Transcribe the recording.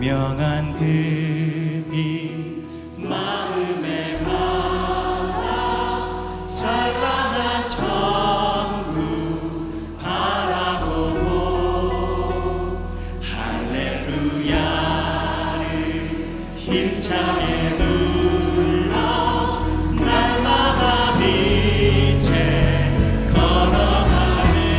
명한 그빛. 마음에 바다 찬란한 천국 바라보고 할렐루야를 힘차게